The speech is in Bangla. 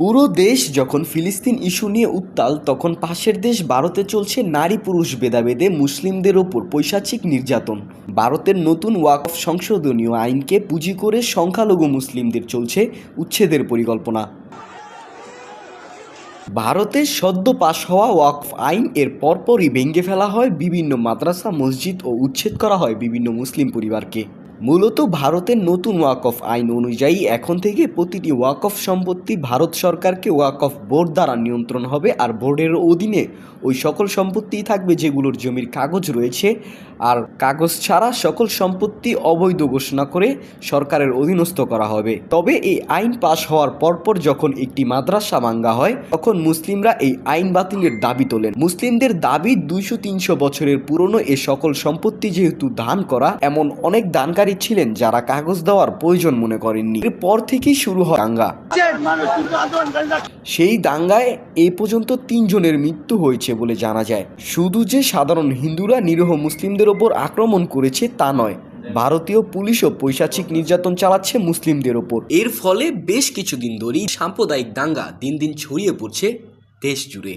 পুরো দেশ যখন ফিলিস্তিন ইস্যু নিয়ে উত্তাল, তখন পাশের দেশ ভারতে চলছে নারী পুরুষ ভেদাভেদে মুসলিমদের ওপর পৈশাচিক নির্যাতন। ভারতের নতুন ওয়াকফ সংশোধনীয় আইনকে পুঁজি করে সংখ্যালঘু মুসলিমদের চলছে উচ্ছেদের পরিকল্পনা। ভারতে সদ্য পাশ হওয়া ওয়াকফ আইন এর পরপরই ভেঙে ফেলা হয় বিভিন্ন মাদ্রাসা, মসজিদ ও উচ্ছেদ করা হয় বিভিন্ন মুসলিম পরিবারকে। মূলত ভারতের নতুন ওয়াকফ আইন অনুযায়ী এখন থেকে প্রতিটি ওয়াকফ সম্পত্তি ভারত সরকারকে ওয়াকফ বোর্ড দ্বারা নিয়ন্ত্রণ হবে আর বোর্ডের অধীনে ওই সকল সম্পত্তিই থাকবে যেগুলোর জমির কাগজ রয়েছে। আর কাগজ ছাড়া সকল সম্পত্তি অবৈধ ঘোষণা করে সরকারের অধীনস্থ করা হবে। তবে এই আইন পাশ হওয়ার পরপর যখন একটি মাদ্রাসা ভাঙ্গা হয়, তখন মুসলিমরা এই আইন বাতিলের দাবি তোলেন। মুসলিমদের দাবি দুইশো তিনশো বছরের পুরনো এ সকল সম্পত্তি যেহেতু দান করা, এমন অনেক দানকারী ছিলেন যারা কাগজ দেওয়ার প্রয়োজন মনে করেননি। এরপর থেকেই শুরু হয় দাঙ্গা। সেই দাঙ্গায় এ পর্যন্ত তিনজনের মৃত্যু হয়েছে বলে জানা যায়। শুধু যে সাধারণ হিন্দুরা নিরীহ মুসলিমদের ওপর আক্রমণ করেছে তা নয়, ভারতীয় পুলিশও পৈশাচিক নির্যাতন চালাচ্ছে মুসলিমদের ওপর। এর ফলে বেশ কিছুদিন ধরেই সাম্প্রদায়িক দাঙ্গা দিন দিন ছড়িয়ে পড়ছে দেশ জুড়ে